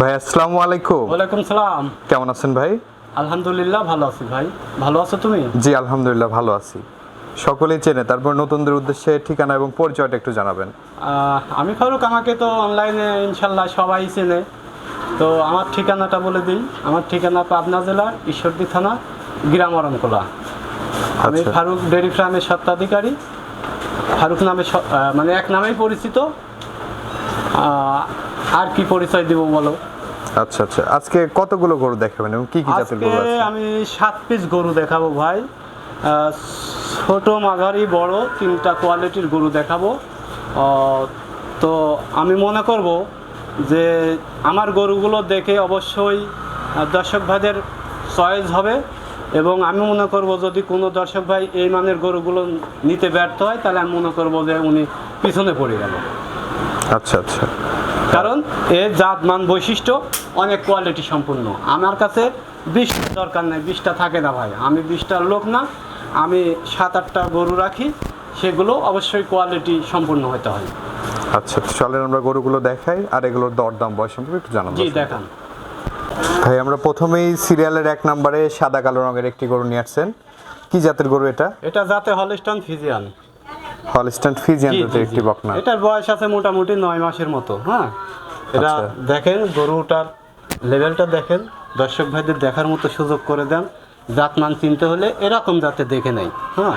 ভাই আসসালামু আলাইকুম। ওয়ালাইকুম সালাম। কেমন আছেন ভাই? আলহামদুলিল্লাহ ভালো আছি ভাই। ভালো আছো তুমি? জি আলহামদুলিল্লাহ ভালো আছি। সকলেই চেনে তারপর নতুনদের উদ্দেশ্যে ঠিকানা এবং পরিচয়টা একটু জানাবেন। আমি ফারুক আমাকে তো অনলাইনে ইনশাল্লাহ সবাই চেনে। তো আমার ঠিকানাটা বলে দিই। আমার ঠিকানা পাবনা জেলা ঈশ্বরদী থানা গ্রাম অরণকোলা। আমি আচ্ছা। ফারুক ডেয়ারি ফার্মের স্বত্বাধিকারী। ফারুক নামে মানে এক নামেই পরিচিত। আর কি পরিচয় দিব বলো? আচ্ছা আচ্ছা। আজকে কতগুলো গরু দেখাবেন এবং কি কি জাতের গরু আছে? আমি সাত পিস গরু দেখাবো ভাই। ছোট মাঝারি বড় তিনটা কোয়ালিটির গরু দেখাবো। তো আমি মনে করব যে আমার গরুগুলো দেখে অবশ্যই দর্শক ভাইদের চয়েস হবে এবং আমি মনে করব যদি কোনো দর্শক ভাই এই মানের গরুগুলো নিতে ব্যর্থ হয় তাহলে আমি মনে করব যে উনি পিছনে পড়ে গেল। আচ্ছা আচ্ছা। কারণ এর জাত মান বৈশিষ্ট্য অনেক কোয়ালিটি সম্পূর্ণ। আমার কাছে বিশটা দরকার নেই বিশটা থাকে না ভাই। আমি বিশটার লোক না আমি সাত আটটা গরু রাখি সেগুলো অবশ্যই কোয়ালিটি সম্পূর্ণ হতে হয়। আচ্ছা চলেন আমরা গরুগুলো দেখাই আর এগুলোর দরদাম বয়স সম্পর্কে একটু জানাব জি দেখান। ভাই আমরা প্রথমেই সিরিয়ালের এক নম্বরে সাদা কালো রঙের একটি গরু নিয়ে আসছেন। কি জাতের গরু এটা? এটা যাতে হলস্টন ফিজিয়ান হলস্টাইন ফিজিয়ান জাতের একটি বকনা। এটার বয়স আছে মোটামুটি নয় মাসের মতো হ্যাঁ? এটা আচ্ছা। দেখেন গরুটার লেভেলটা দেখেন দর্শক ভাইদের দেখার মতো সুযোগ করে দেন। জাতমান চিনতে হলে এরকম যাতে দেখে নেই হ্যাঁ?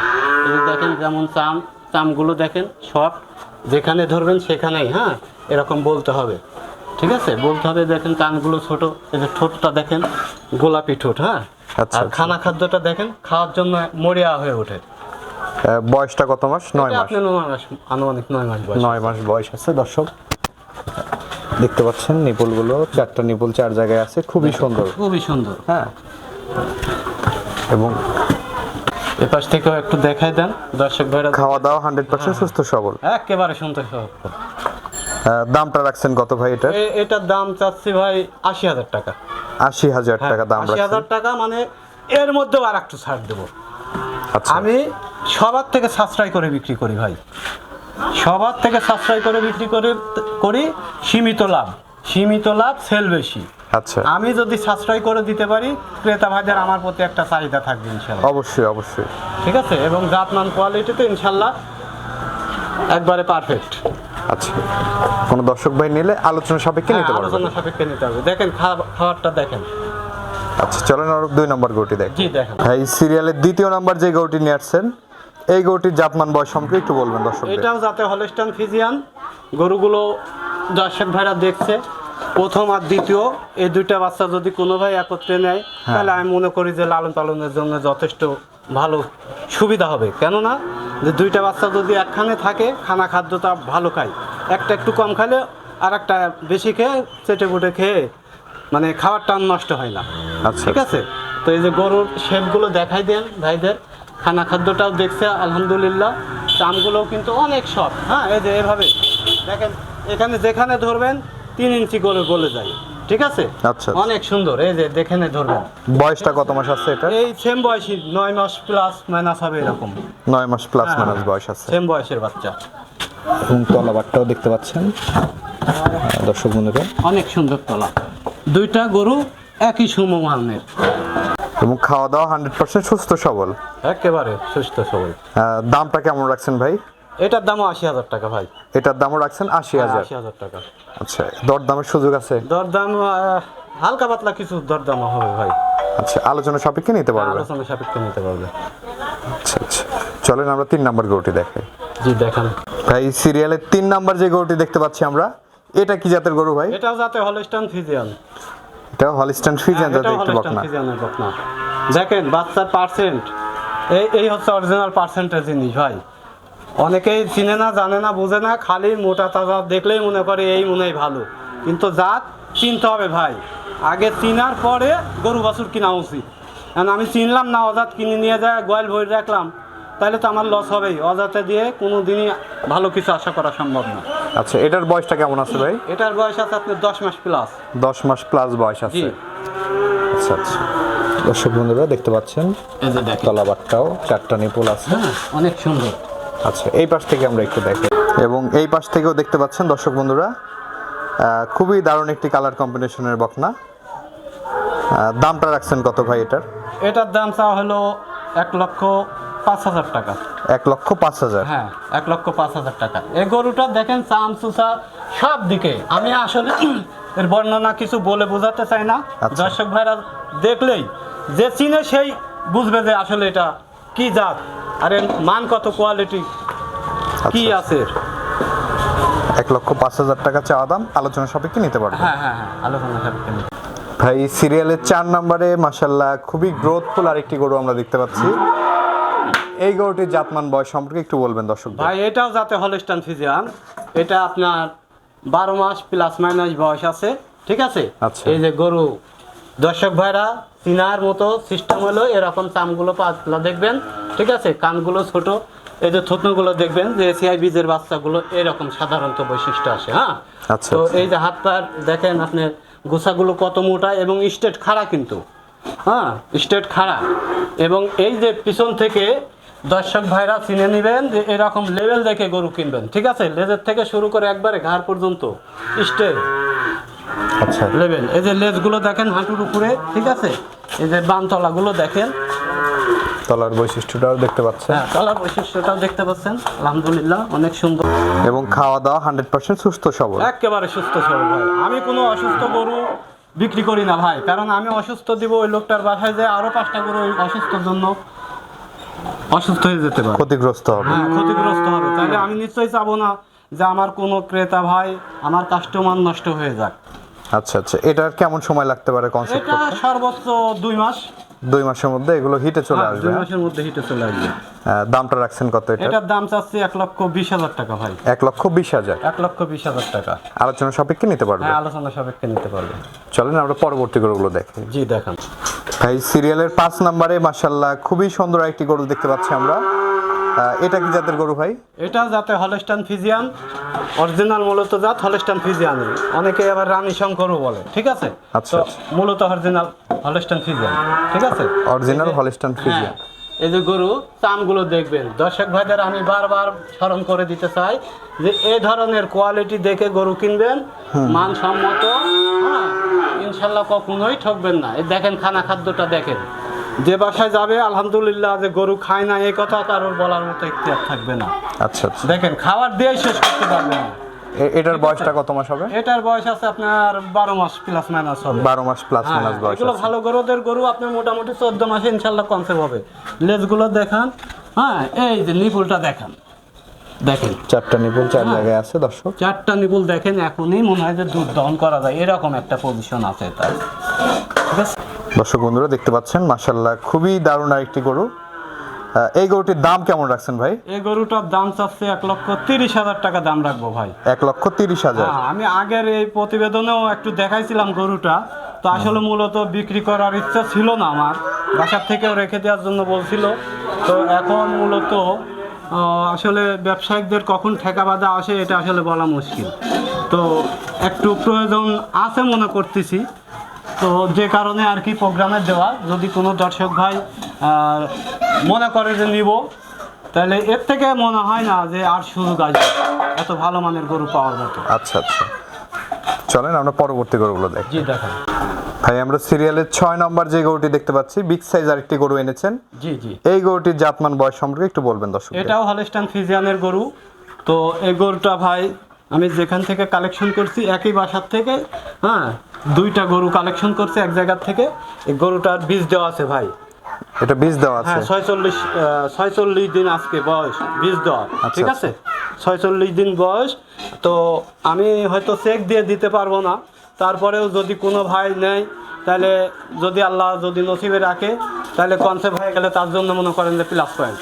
এই দেখেন যেমন চাম চামগুলো দেখেন সব যেখানে ধরবেন সেখানেই হ্যাঁ? এরকম বলতে হবে ঠিক আছে? বলতে হবে দেখেন কানগুলো ছোট এই যে ঠোঁটটা দেখেন গোলাপি ঠোঁট হ্যাঁ? আচ্ছা, আর আচ্ছা। খানা খাদ্যটা দেখেন খাওয়ার জন্য মরিয়া হয়ে ওঠে। বয়সটা কত মাস? নয় মাস আনুমানিক নয় মাস বয়স। নয় মাস বয়স আছে দর্শক। দেখতে পাচ্ছেন নিপুলগুলো চারটা নিপুল চার জায়গায় আছে খুবই সুন্দর। খুবই সুন্দর। হ্যাঁ। এবং এপাশ থেকেও একটু দেখাই দেন দর্শক ভাইরা। খাওয়া দাওয়া হান্ড্রেড পার্সেন্ট সুস্থ সবল। একেবারে সহজ। আহ, দামটা রাখছেন কত ভাই এটা এটার দাম চাচ্ছি ভাই আশি হাজার টাকা। আশি হাজার টাকা দাম হ্যাঁ, আশি হাজার টাকা মানে এর মধ্যেও আর একটু ছাড় দেবো। আচ্ছা। আমি সবার থেকে সাশ্রয় করে বিক্রি করি ভাই। সবার থেকে সাশ্রয় করে বিক্রি করে করি সীমিত লাভ। সীমিত লাভ সেল বেশি। আচ্ছা। আমি যদি সাশ্রয় করে দিতে পারি ক্রেতা ভাইদের আমার প্রতি একটা চাহিদা থাকবে ইনশাল্লাহ। অবশ্যই অবশ্যই। ঠিক আছে? এবং জাতমান কোয়ালিটিতে ইনশাল্লাহ একবারে পারফেক্ট আচ্ছা। কোনো দর্শক ভাই নিলে আলোচনা সাপেক্ষে নিতে পারবেন আলোচনা সাপেক্ষে নিতে হবে। দেখেন খাবার- খাবারটা দেখেন। আচ্ছা চলেন আর দুই নম্বর গরুটি দেখ। জি দেখেন। এই সিরিয়ালের দ্বিতীয় নাম্বার যে গরুটি নিয়ে আসছেন এই গরুটির জাতমান বয়স সম্পর্কে একটু বলবেন দর্শক এটাও যাতে হলস্টান ফিজিয়ান। গরুগুলো দর্শক ভাইরা দেখছে। প্রথম আর দ্বিতীয় এই দুইটা বাচ্চা যদি কোনো ভাই একত্রে নেয় তাহলে আমি মনে করি যে লালন পালনের জন্য যথেষ্ট ভালো সুবিধা হবে। কেননা যে দুইটা বাচ্চা যদি একখানে থাকে খানা খাদ্যটা ভালো খায়। একটা একটু কম খাইলে আর একটা বেশি খেয়ে চেটে ফুটে খেয়ে মানে খাওয়ার টান নষ্ট হয় না। আচ্ছা ঠিক আছে? তো এই যে গরুর শেপগুলো দেখাই দেন ভাইদের। খানা খাদ্যটাও দেখছে আলহামদুলিল্লাহ। চামগুলোও কিন্তু অনেক সব হ্যাঁ এই যে এভাবে। দেখেন এখানে যেখানে ধরবেন তিন ইঞ্চি করে গলে যায়। ঠিক আছে? আচ্ছা। অনেক সুন্দর। এই যে যেখানে ধরবেন। বয়সটা কত মাস আছে এটা? এই সেম বয়সী নয় মাস প্লাস মাইনাস হবে এরকম। নয় মাস প্লাস হ্যাঁ। মাইনাস বয়স আছে। সেম বয়সের বাচ্চা। এবং তলাবারটাও দেখতে পাচ্ছেন। দর্শক বন্ধুরা। অনেক সুন্দর তলা। দুইটা গরু একই সমমানের এবং খাওয়া দাওয়া হান্ড্রেড পার্সেন্ট সুস্থ সবল। একেবারে সুস্থ সবল। দামটা কেমন রাখছেন ভাই? এটার দামও আশি হাজার টাকা ভাই। এটার দামও রাখছেন আশি হাজার? আশি হাজার টাকা। আচ্ছা দর দামের সুযোগ আছে? দরদাম আহ, হালকা পাতলা কিছু দরদাম হবে ভাই। আচ্ছা আলোচনা সাপেক্ষে নিতে পারবে? আলোচনা সাপেক্ষে নিতে পারবে। আচ্ছা আচ্ছা। চলেন আমরা তিন নাম্বার গরুটি দেখাই। জি দেখান। ভাই সিরিয়ালের তিন নাম্বার যে গরুটি দেখতে পাচ্ছি আমরা এটা কি জাতের গরু ভাই? এটাও যাতে হলস্টান ফিজিয়ান। এটা হলিস্টান ফ্রিজিয়ান জাতের এটাও একটি বকনা। বকনা। দেখেন বাচ্চার পার্সেন্ট এই এই হচ্ছে অরিজিনাল পার্সেন্টের জিনিস ভাই। অনেকেই চিনে না জানে না বোঝে না খালি মোটা তাজা দেখলেই মনে করে এই মনে হয় ভালো। কিন্তু জাত চিনতে হবে ভাই। আগে চিনার পরে গরু বাছুর কিনা উচিত। কারণ আমি চিনলাম না অজাত কিনে নিয়ে যায় গোয়াল ভরে রাখলাম। তাহলে তো আমার লস হবেই। অজাতে দিয়ে কোনো দিনই ভালো কিছু আশা করা সম্ভব না। আচ্ছা এটার বয়সটা কেমন আছে ভাই? এটার বয়স আছে আপনার দশ মাস প্লাস দশ মাস প্লাস বয়স আছে। আচ্ছা আচ্ছা। দর্শক বন্ধুরা দেখতে পাচ্ছেন? এই যে দেখেন। তলাবারটাও চারটা নিপুল আছে। হ্যাঁ অনেক সুন্দর। আচ্ছা এই পাশ থেকে আমরা একটু দেখি। এবং এই পাশ থেকেও দেখতে পাচ্ছেন দর্শক বন্ধুরা খুবই দারুণ একটি কালার কম্বিনেশনের বকনা। দামটা রাখছেন কত ভাই এটার? এটার দাম চাওয়া হলো এক লক্ষ পাঁচ হাজার টাকা। এক লক্ষ পাঁচ হাজার। হ্যাঁ এক লক্ষ পাঁচ হাজার টাকা। এই গরুটা দেখেন চাম চুষা সব দিকে। আমি আসলে এর বর্ণনা কিছু বলে বোঝাতে চাই না। আচ্ছা। দর্শক ভাইরা দেখলেই যে চিনে সেই বুঝবে যে আসলে এটা কি জাত। আর এর মান কত কোয়ালিটি কি আচ্ছা। আছে এক লক্ষ পাঁচ হাজার টাকা চাওয়া দাম আলোচনা সাপেক্ষে নিতে পারবেন হ্যাঁ হ্যাঁ হ্যাঁ আলোচনা সাপেক্ষে নিতে। ভাই সিরিয়ালের চার নম্বরে মাসাল্লাহ খুবই গ্রোথফুল আরেকটি গরু আমরা দেখতে পাচ্ছি। এই গরুটির জাতমান বয়স সম্পর্কে একটু বলবেন দর্শক ভাই এটাও যাতে হলস্টান ফিজিয়ান। এটা আপনার বারো মাস প্লাস মাইনাস বয়স আছে ঠিক আছে? আচ্ছা। এই যে গরু দর্শক ভাইরা চিনার মতো সিস্টেম হলো এরকম চামগুলো পাতলা দেখবেন ঠিক আছে? কানগুলো ছোট এই যে থুতনুগুলো দেখবেন যে এসিআই বীজের বাচ্চাগুলো এরকম সাধারণত বৈশিষ্ট্য আসে হ্যাঁ? আচ্ছা, তো আচ্ছা। এই যে হাত পার দেখেন আপনি গোছাগুলো কত মোটা এবং স্টেট খাড়া কিন্তু হ্যাঁ? স্টেট খাড়া। এবং এই যে পিছন থেকে দর্শক ভাইরা চিনে নেবেন যে এরকম লেভেল দেখে গরু কিনবেন ঠিক আছে? লেজের থেকে শুরু করে একবারে ঘাড় পর্যন্ত স্টেট আচ্ছা। লেভেল এই যে লেজগুলো দেখেন হাঁটুর উপরে ঠিক আছে? এই যে বানতলাগুলো দেখেন। তলার বৈশিষ্ট্যটাও দেখতে পাচ্ছেন। হ্যাঁ তলার বৈশিষ্ট্যটাও দেখতে পাচ্ছেন। আলহামদুলিল্লাহ অনেক সুন্দর। এবং খাওয়া দাওয়া হান্ড্রেড পার্সেন্ট সুস্থ সবল। একেবারে সুস্থ সবল ভাই। আমি কোনো অসুস্থ গরু বিক্রি করি না ভাই। কারণ আমি অসুস্থ দিব ওই লোকটার বাসায় যে আরও পাঁচটা গরু ওই অসুস্থর জন্য অসুস্থ হয়ে যেতে পারে। ক্ষতিগ্রস্ত হবে। হ্যাঁ ক্ষতিগ্রস্ত হবে। তাহলে আমি নিশ্চয়ই চাবো না যে আমার কোনো ক্রেতা ভাই আমার কাস্টমার নষ্ট হয়ে যাক। আচ্ছা আচ্ছা। এটার কেমন সময় লাগতে পারে কনসেপ্ট এটা সর্বোচ্চ দুই মাস। দুই মাসের মধ্যে এগুলো হিটে চলে হ্যাঁ, আসবে। দুই? মাসের মধ্যে হিটে চলে আসবে। দামটা রাখছেন কত এটা? এটার দাম চাচ্ছি এক লক্ষ বিশ হাজার টাকা ভাই। এক লক্ষ বিশ হাজার। এক লক্ষ বিশ হাজার টাকা। আলোচনা সাপেক্ষে নিতে পারবে? হ্যাঁ আলোচনা সাপেক্ষে নিতে পারবে। চলেন আমরা পরবর্তী গরুগুলো দেখি। জি দেখান। ভাই সিরিয়ালের পাঁচ নম্বরে মাসাল্লাহ খুবই সুন্দর একটি গরু দেখতে পাচ্ছি আমরা। এটা কি জাতের গরু ভাই? এটা যাতে হলস্টান ফিজিয়ান। অরিজিনাল মূলত জাত হলস্টান ফিজিয়ান অনেকে আবার রানী শঙ্করও বলে ঠিক আছে? আচ্ছা, আচ্ছা। মূলত অরিজিনাল হলস্টান ফিজিয়ান ঠিক আছে? অরিজিনাল হলিস্টান ফিজিয়ান এই যে গরু চামগুলো দেখবেন। দর্শক ভাইদের আমি বারবার স্মরণ করে দিতে চাই যে এই ধরনের কোয়ালিটি দেখে গরু কিনবেন মানসম্মত হ্যাঁ ইনশাল্লাহ কখনোই ঠকবেন না। এই দেখেন খানা খাদ্যটা দেখেন। যে বাসায় যাবে আলহামদুলিল্লাহ যে গরু খায় না এই কথা কারোর বলার মতো ইতিহাস থাকবে না। আচ্ছা আচ্ছা। দেখেন খাবার দিয়েই শেষ করতে পারবে না। এ- এটার বয়সটা কত মাস হবে? এটার বয়স আছে আপনার বারো মাস প্লাস মাইনাস হবে। বারো মাস প্লাস হ্যাঁ, মাইনাস বয়স এগুলো ভালো গরুদের গরু আপনার মোটামুটি চোদ্দ মাসে ইনশাল্লাহ কনসেপ্ট হবে। লেজগুলো দেখান। হ্যাঁ এই যে নিপুলটা দেখান। দেখেন। চারটা নিপুল চার হ্যাঁ। জায়গায় আছে দর্শক। চারটা নিপুল দেখেন এখনই মনে হয় যে দুধ দহন করা যায়। এরকম একটা পজিশন আছে তার। ঠিক আছে? দর্শক বন্ধুরা দেখতে পাচ্ছেন মাসাল্লাহ খুবই দারুণ আরেকটি গরু। এই গরুটির দাম কেমন রাখছেন ভাই? এই গরুটার দাম চাচ্ছে এক লক্ষ তিরিশ হাজার টাকা দাম রাখব ভাই। এক লক্ষ তিরিশ হাজার। হ্যাঁ, আমি আগের এই প্রতিবেদনেও একটু দেখাইছিলাম গরুটা। তো আসলে মূলত বিক্রি করার ইচ্ছা ছিল না আমার। বাসার থেকেও রেখে দেওয়ার জন্য বলছিল। তো এখন মূলত আসলে ব্যবসায়িকদের কখন ঠেকা বাঁধা আসে এটা আসলে বলা মুশকিল। তো একটু প্রয়োজন আছে মনে করতেছি। তো যে কারণে আর কি প্রোগ্রামে দেওয়া যদি কোনো দর্শক ভাই মনে করে যে নিব তাহলে এর থেকে মনে হয় না যে আর সুযোগ আসবে এত ভালো মানের গরু পাওয়ার মতো। আচ্ছা আচ্ছা। চলেন আমরা পরবর্তী গরুগুলো দেখি। জি দেখান। ভাই আমরা সিরিয়ালের ছয় নম্বর যে গরুটি দেখতে পাচ্ছি বিগ সাইজ আরেকটি গরু এনেছেন। জি জি। এই গরুটির জাতমান বয়স সম্পর্কে একটু বলবেন দর্শক এটাও হলস্টান ফিজিয়ানের গরু। তো এই গরুটা ভাই আমি যেখান থেকে কালেকশন করছি একই বাসার থেকে হ্যাঁ দুইটা গরু কালেকশন করছে এক জায়গার থেকে। এই গরুটার বীজ দেওয়া আছে ভাই। এটা বীজ দেওয়া আছে? হ্যাঁ ছয়চল্লিশ ছয়চল্লিশ দিন আজকে বয়স বীজ দেওয়া ঠিক আচ্ছা। আছে? ছয়চল্লিশ দিন বয়স তো আমি হয়তো চেক দিয়ে দিতে পারব না। তারপরেও যদি কোনো ভাই নেয় তাহলে যদি আল্লাহ যদি নসিবে রাখে তাহলে কনসেপ্ট হয়ে গেলে তার জন্য মনে করেন যে প্লাস পয়েন্ট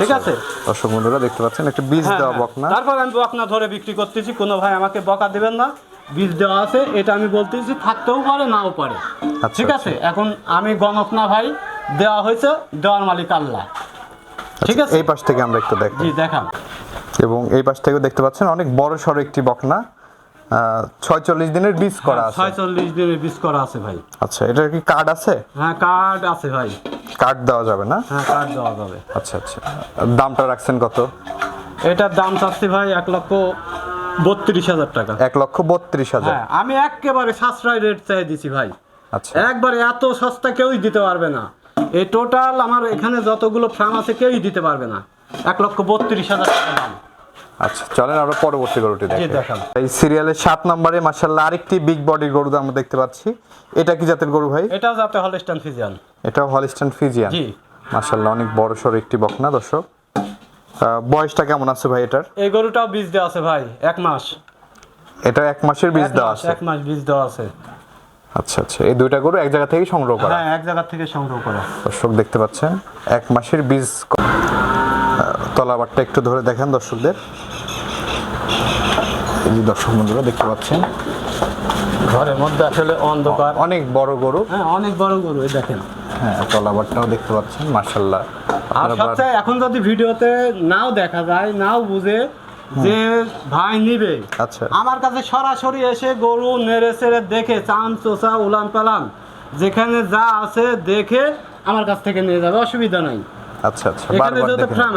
ঠিক আচ্ছা, আছে? দর্শক বন্ধুরা দেখতে পাচ্ছেন একটা বীজ হ্যাঁ, দেওয়া হ্যাঁ। বকনা। তারপর আমি বকনা ধরে বিক্রি করতেছি কোনো ভাই আমাকে বকা দিবেন না। বীজ দেওয়া আছে এটা আমি বলতেছি থাকতেও পারে নাও পারে। আচ্ছা, ঠিক আছে? এখন আমি গণক না ভাই দেওয়া হয়েছে দেওয়ার মালিক আল্লাহ। ঠিক আছে? এই পাশ থেকে আমরা একটু দেখি জি দেখান। এবং এই পাশ থেকেও দেখতে পাচ্ছেন অনেক বড় সড় একটি বকনা। ছয়চল্লিশ দিনের বীজ করা আছে। ছয়চল্লিশ দিনের বীজ করা আছে ভাই। আচ্ছা এটার কি কার্ড আছে? হ্যাঁ কার্ড আছে ভাই। কার্ড দেওয়া যাবে না? হ্যাঁ কার্ড দেওয়া যাবে। আচ্ছা আচ্ছা। দামটা রাখছেন কত? এটার দাম চাচ্ছি ভাই এক লক্ষ বত্রিশ হাজার টাকা। এক লক্ষ বত্রিশ হাজার। হ্যাঁ আমি একেবারে সাশ্রয় রেট চাই দিছি ভাই। আচ্ছা। একবারে এত সস্তা কেউই দিতে পারবে না। এই টোটাল আমার এখানে যতগুলো ফার্ম আছে কেউই দিতে পারবে না। এক লক্ষ বত্রিশ হাজার টাকা দাম। আচ্ছা চলেন আমরা পরবর্তী গরুটি দেখি। এই সিরিয়ালের সাত নম্বরে মাসাল্লাহ আরেকটি বিগ বডির গরু আমরা দেখতে পাচ্ছি। এটা কি জাতের গরু ভাই? এটাও যাতে হলস্টান ফিজিয়ান এটাও হলিস্টান ফিজিয়ান জি। মাসাল্লাহ অনেক বড় সড়ো একটি বকনা দর্শক। বয়সটা কেমন আছে ভাই এটার? এই গরুটাও বীজ দেওয়া আছে ভাই এক মাস। এটা এক মাসের বীজ দেওয়া আছে? এক মাস বীজ দেওয়া আছে। আচ্ছা আচ্ছা এই দুইটা গরু এক জায়গা থেকে সংগ্রহ করা? হ্যাঁ এক জায়গা থেকে সংগ্রহ করা। দর্শক দেখতে পাচ্ছেন এক মাসের বীজ তলাবারটা একটু ধরে দেখেন দর্শকদের। এই যে দর্শক বন্ধুরা দেখতে পাচ্ছেন। ঘরের মধ্যে আসলে অন্ধকার। অনেক বড় গরু। হ্যাঁ অনেক বড় গরু এই দেখেন। হ্যাঁ তলাবারটাও দেখতে পাচ্ছেন মার্শাল্লাহ আর সবচেয়ে এখন যদি ভিডিওতে নাও দেখা যায় নাও বুঝে যে ভাই নিবে। আচ্ছা। আমার কাছে সরাসরি এসে গরু নেড়ে চেড়ে দেখে চান চোষা উলান পালান যেখানে যা আছে দেখে আমার কাছ থেকে নিয়ে যাবে অসুবিধা নাই। আচ্ছা আচ্ছা এখানে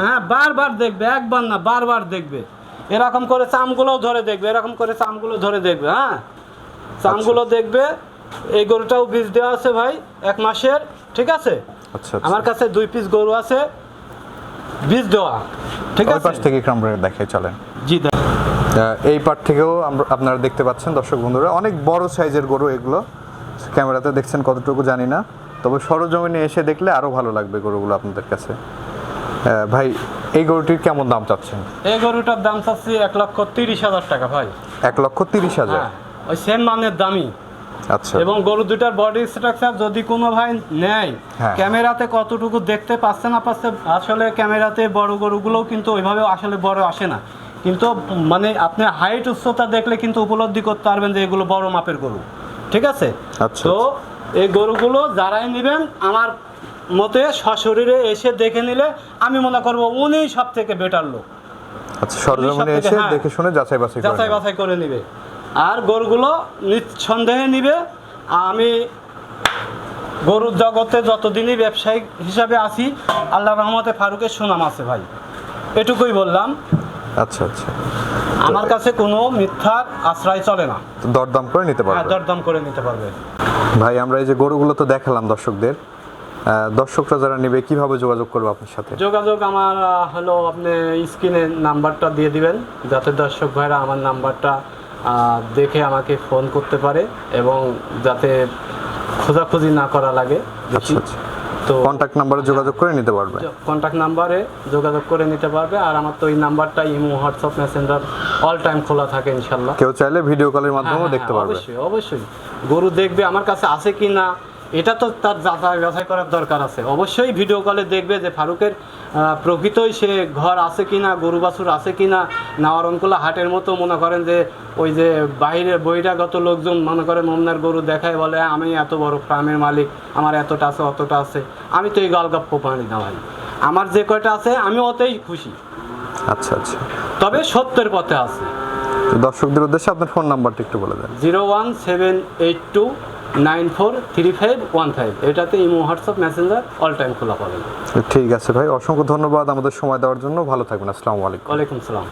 হ্যাঁ বারবার দেখবে একবার না বারবার দেখবে। এরকম করে চামগুলোও ধরে দেখবে এরকম করে চামগুলো ধরে দেখবে হ্যাঁ? চামগুলো। দেখবে এই গরুটাও বীজ দেওয়া আছে ভাই এক মাসের ঠিক আছে? আচ্ছা আচ্ছা। আমার কাছে দুই পিস গরু আছে বীজ দেওয়া ঠিক আছে? পাশ থেকে আমরা দেখাই চলেন। জি দা- এই পার থেকেও আমরা আপনারা দেখতে পাচ্ছেন দর্শক বন্ধুরা অনেক বড় সাইজের গরু এগুলো। ক্যামেরাতে দেখছেন কতটুকু জানি না তবে সরজমিনে এসে দেখলে আরও ভালো লাগবে গরুগুলো আপনাদের কাছে। ভাই এই গরুটির কেমন দাম চাচ্ছেন? এই গরুটার দাম চাচ্ছি এক লক্ষ তিরিশ হাজার টাকা ভাই। এক লক্ষ তিরিশ হাজার। হ্যাঁ ওই সেম মানের দামি আচ্ছা। এবং গরু দুটার বডি স্ট্রাকচার যদি কোনো ভাই নেয় হ্যাঁ। ক্যামেরাতে কতটুকু দেখতে পাচ্ছে না পাচ্ছে আসলে ক্যামেরাতে বড় গরুগুলোও কিন্তু ওইভাবে আসলে বড় আসে না। কিন্তু মানে আপনি হাইট উচ্চতা দেখলে কিন্তু উপলব্ধি করতে পারবেন যে এগুলো বড় মাপের গরু। ঠিক আছে? আচ্ছা, তো এই গরুগুলো যারাই নেবেন আমার মতে সশরীরে এসে দেখে নিলে আমি মনে করব উনি সব থেকে বেটার লোক। আচ্ছা সরজমিনে এসে হ্যাঁ। দেখে শুনে যাচাই বাছাই যাচাই বাছাই করে নিবে। আর গরুগুলো নিঃসন্দেহে নিবে। আমি গরুর জগতে যতদিনই ব্যবসায়িক হিসাবে আছি আল্লাহ রহমতে ফারুকের সুনাম আছে ভাই। এটুকুই বললাম। আচ্ছা আচ্ছা। আমার কাছে কোনো মিথ্যার আশ্রয় চলে না। দরদাম করে নিতে পারবে? পারবেন দরদাম করে নিতে পারবে। ভাই আমরা এই যে গরুগুলো তো দেখালাম দর্শকদের। দর্শকরা যারা নেবে কীভাবে যোগাযোগ করবে আপনার সাথে? যোগাযোগ আমার হলো আপনি স্ক্রিনে নাম্বারটা দিয়ে দিবেন। যাতে দর্শক ভাইরা আমার নাম্বারটা দেখে আমাকে ফোন করতে পারে এবং যাতে খোঁজাখুঁজি না করা লাগে আচ্ছা আচ্ছা। তো কন্ট্যাক্ট নাম্বারে যোগাযোগ করে নিতে পারবে। কন্ট্যাক্ট নাম্বারে যোগাযোগ করে নিতে পারবে আর আমার তো এই নাম্বারটা imo WhatsApp messenger all time খোলা থাকে ইনশাল্লাহ কেউ চাইলে ভিডিও কলের মাধ্যমেও হ্যাঁ, দেখতে হ্যাঁ, পারবে অবশ্যই অবশ্যই। গরু দেখবে আমার কাছে আছে কি না এটা তো তার যাচাই বাছাই করার দরকার আছে। অবশ্যই ভিডিও কলে দেখবে যে ফারুকের প্রকৃতই সে ঘর আছে কি না গরু বাছুর আছে কি না নাওয়ারণকুলা হাটের মতো মনে করেন যে ওই যে বাইরের বহিরাগত লোকজন মনে করে মোমনার গরু দেখায় বলে আমি এত বড় ফার্মের মালিক আমার এতটা আছে অতটা আছে। আমি তো এই গলগপ্প পানি না ভাই। আমার যে কয়টা আছে আমি ওতেই খুশি। আচ্ছা আচ্ছা। তবে সত্যের পথে আছে। দর্শকদের উদ্দেশ্যে আপনার ফোন নাম্বারটা একটু বলে দেন। Zero one seven eight two nine four three five one five. এটাতে imo WhatsApp messenger all time খোলা পাবেন। ঠিক আছে ভাই অসংখ্য ধন্যবাদ আমাদের সময় দেওয়ার জন্য। ভালো থাকবেন আসসালামু আলাইকুম। ওয়ালাইকুম সালাম।